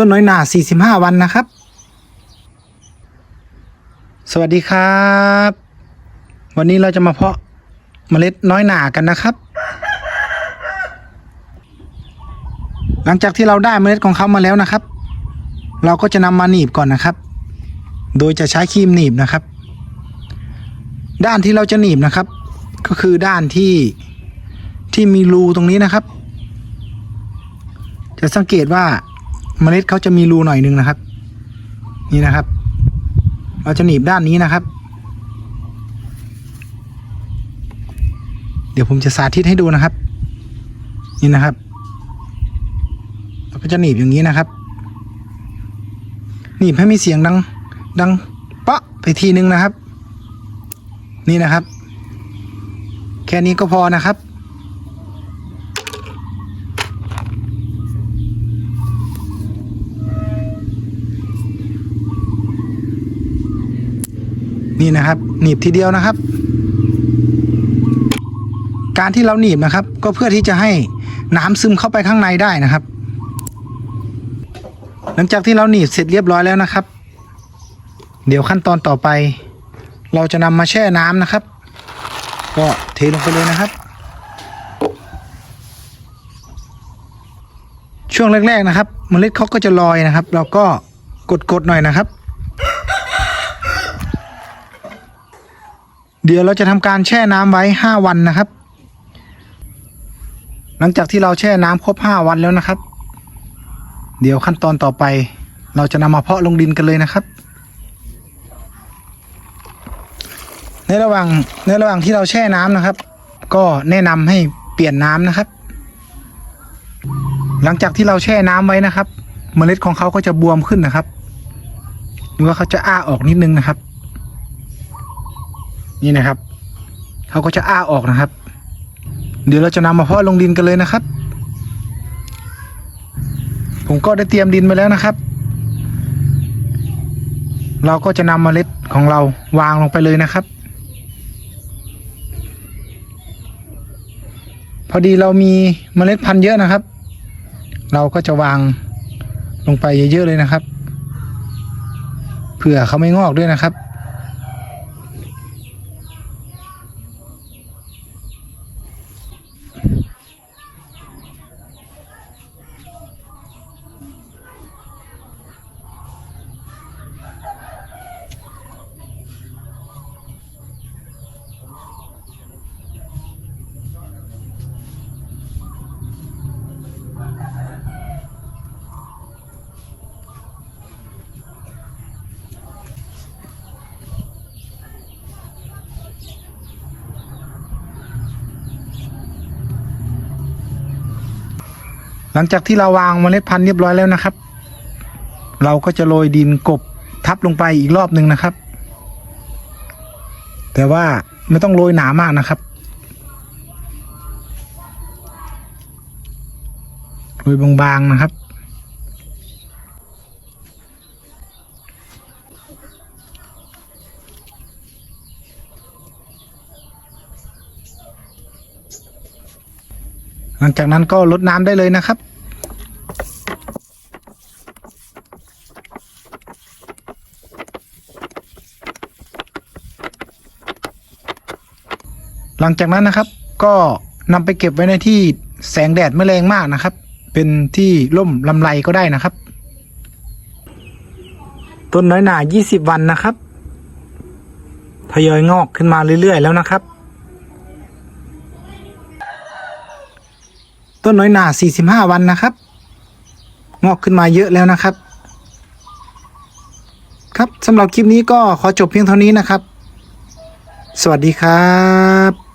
ต้นน้อยหนา 45 วันนะครับ สวัสดีครับ วันนี้เราจะมาเพาะเมล็ดน้อยหนากันนะครับ หลังจากที่เราได้เมล็ดของเขามาแล้วนะครับ เราก็จะนำมาหนีบก่อนนะครับ โดยจะใช้ครีมหนีบนะครับ ด้านที่เราจะหนีบนะครับ ก็คือด้านที่ที่มีรูตรงนี้นะครับ จะสังเกตว่า เมล็ดเขาจะมีรูหน่อยหนึงนะครับ นี่นะครับ เราจะหนีบด้านนี้นะครับ เดี๋ยวผมจะสาธิตให้ดูนะครับ นี่นะครับ เราก็จะหนีบอย่างนี้นะครับ หนีบให้มีเสียงดัง ดังเปาะไปทีนึงนะครับ นี่นะครับ แค่นี้ก็พอนะครับ นี่นะครับ หนีบทีเดียวนะครับ การที่เราหนีบนะครับ ก็เพื่อที่จะให้น้ำซึมเข้าไปข้างในได้นะครับ หลังจากที่เราหนีบเสร็จเรียบร้อยแล้วนะครับ เดี๋ยวขั้นตอนต่อไป เราจะนำมาแช่น้ำนะครับ ก็เทลงไปเลยนะครับ ช่วงแรกๆนะครับเมล็ดเขาก็จะลอยนะครับ เราก็กดๆหน่อยนะครับ เดี๋ยวเราจะทำการแช่น้ำไว้5วันนะครับ หลังจากที่เราแช่น้ำครบ5วันแล้วนะครับ เดี๋ยวขั้นตอนต่อไป เราจะนำมาเพาะลงดินกันเลยนะครับ ในระหว่างในระหว่างที่เราแช่น้ำนะครับ ก็แนะนำให้เปลี่ยนน้ำนะครับ หลังจากที่เราแช่น้ำไว้นะครับ เมล็ดของเขาก็จะบวมขึ้นนะครับหรือว่าเขาจะอ้าออกนิดนึงนะครับ นี่นะครับเขาก็จะอ้าออกนะครับ เดี๋ยวเราจะนำมาเพาะลงดินกันเลยนะครับ ผมก็ได้เตรียมดินไปแล้วนะครับ เราก็จะนำเมล็ดของเราวางลงไปเลยนะครับ พอดีเรามีเมล็ดพันธุ์เยอะนะครับ เราก็จะวางลงไปเยอะๆเลยนะครับ เผื่อเขาไม่งอกด้วยนะครับ หลังจากที่เราวางเมล็ดพันธุ์เรียบร้อยแล้วนะครับ เราก็จะโรยดินกบทับลงไปอีกรอบหนึ่งนะครับ แต่ว่าไม่ต้องโรยหนามากนะครับโรยบางๆนะครับ หลังจากนั้นก็ลดน้ำได้เลยนะครับ หลังจากนั้นนะครับก็นำไปเก็บไว้ในที่แสงแดดไม่แรงมากนะครับ เป็นที่ร่มลำไรก็ได้นะครับ ต้นน้อยหนา 20 วันนะครับ ทยอยงอกขึ้นมาเรื่อย ๆ แล้วนะครับ ต้นน้อยหนา 45 วันนะครับ งอกขึ้นมาเยอะแล้วนะครับ ครับสำหรับคลิปนี้ก็ขอจบเพียงเท่านี้นะครับ สวัสดีครับ